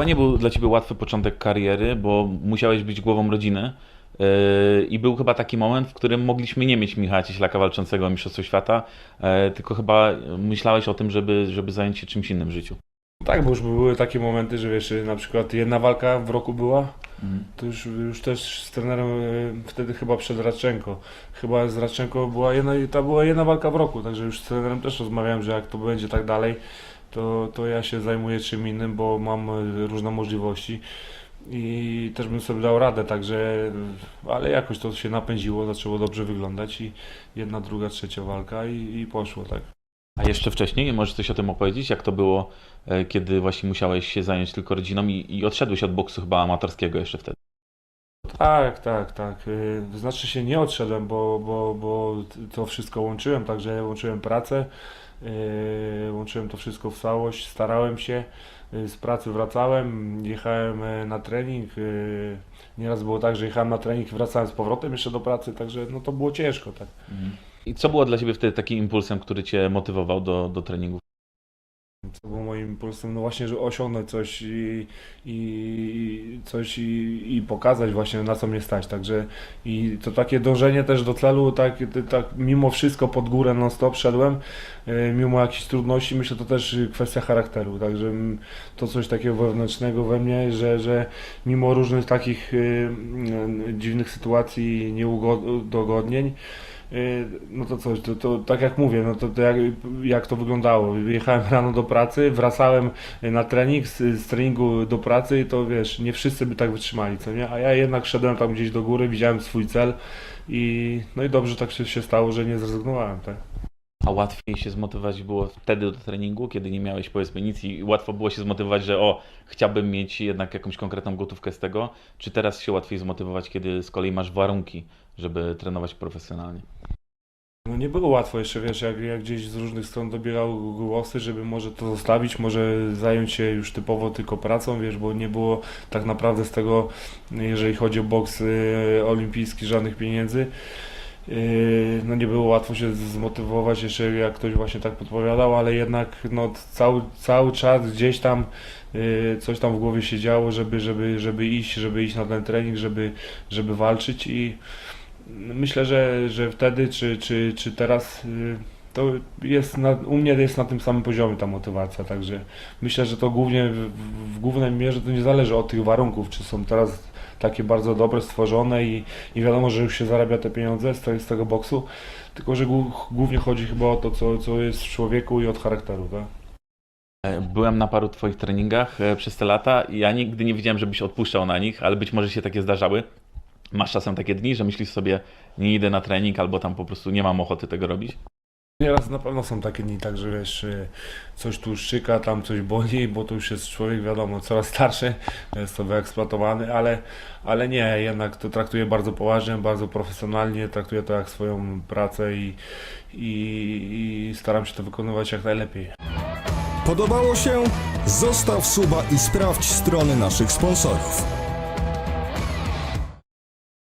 chyba nie był dla ciebie łatwy początek kariery, bo musiałeś być głową rodziny. Yy, I był chyba taki moment, w którym mogliśmy nie mieć Michała Cieślaka walczącego o Mistrzostwo Świata, yy, tylko chyba myślałeś o tym, żeby, żeby zająć się czymś innym w życiu. Tak, bo już były takie momenty, że wiesz, na przykład jedna walka w roku była, Mhm. to już, już też z trenerem e, wtedy chyba przed Radczenko. Chyba z Radczenko była jedna, ta była jedna walka w roku, także już z trenerem też rozmawiałem, że jak to będzie tak dalej, to, to ja się zajmuję czym innym, bo mam e, różne możliwości i też bym sobie dał radę, także, e, ale jakoś to się napędziło, zaczęło dobrze wyglądać i jedna, druga, trzecia walka i, i poszło, tak. A jeszcze wcześniej, możesz coś o tym opowiedzieć? Jak to było, yy, kiedy właśnie musiałeś się zająć tylko rodziną i, i odszedłeś od boksu chyba amatorskiego jeszcze wtedy? Tak, tak, tak. Y, To znaczy się nie odszedłem, bo, bo, bo to wszystko łączyłem, także łączyłem pracę, y, łączyłem to wszystko w całość, starałem się, y, z pracy wracałem, jechałem y, na trening, y, nieraz było tak, że jechałem na trening i wracałem z powrotem jeszcze do pracy, także no to było ciężko, tak. I co było dla ciebie wtedy takim impulsem, który cię motywował do, do treningów? Co było moim impulsem, no właśnie, że osiągnąć coś i, i coś i, i pokazać właśnie na co mnie stać, także i to takie dążenie też do celu, tak, tak mimo wszystko pod górę non stop szedłem, e, mimo jakichś trudności, myślę to też kwestia charakteru, także to coś takiego wewnętrznego we mnie, że, że mimo różnych takich y, dziwnych sytuacji, nieudogodnień, No to coś, to, to tak jak mówię, no to, to jak, jak to wyglądało. Jechałem rano do pracy, wracałem na trening, z, z treningu do pracy i to wiesz, nie wszyscy by tak wytrzymali, co nie? A ja jednak szedłem tam gdzieś do góry, widziałem swój cel i no i dobrze tak się, się stało, że nie zrezygnowałem, tak. A łatwiej się zmotywować było wtedy do treningu, kiedy nie miałeś powiedzmy nic i łatwo było się zmotywować, że o, chciałbym mieć jednak jakąś konkretną gotówkę z tego, czy teraz się łatwiej zmotywować, kiedy z kolei masz warunki, żeby trenować profesjonalnie? No nie było łatwo jeszcze, wiesz, jak, jak gdzieś z różnych stron dobierały głosy, żeby może to zostawić, może zająć się już typowo tylko pracą, wiesz, bo nie było tak naprawdę z tego, jeżeli chodzi o boks y, olimpijski, żadnych pieniędzy. Y, No nie było łatwo się zmotywować jeszcze jak ktoś właśnie tak podpowiadał, ale jednak no, cały, cały czas gdzieś tam y, coś tam w głowie się działo, żeby, żeby, żeby iść, żeby iść na ten trening, żeby, żeby walczyć i myślę, że, że wtedy czy, czy, czy teraz y, to jest na, u mnie jest na tym samym poziomie ta motywacja, także myślę, że to głównie w, w głównej mierze to nie zależy od tych warunków, czy są teraz takie bardzo dobre, stworzone i, i wiadomo, że już się zarabia te pieniądze z, te, z tego boksu, tylko że głó- głównie chodzi chyba o to, co, co jest w człowieku i od charakteru, tak? Byłem na paru Twoich treningach e, przez te lata i ja nigdy nie widziałem, żebyś odpuszczał na nich, ale być może się takie zdarzały. Masz czasem takie dni, że myślisz sobie, nie idę na trening, albo tam po prostu nie mam ochoty tego robić? Nieraz na pewno są takie dni, tak, że wiesz, y, coś tu szczyka, tam coś boli, bo to już jest człowiek, wiadomo, coraz starszy, jest to wyeksploatowany, ale, ale nie, jednak to traktuję bardzo poważnie, bardzo profesjonalnie, traktuję to jak swoją pracę i, i, i staram się to wykonywać jak najlepiej. Podobało się? Zostaw suba i sprawdź strony naszych sponsorów.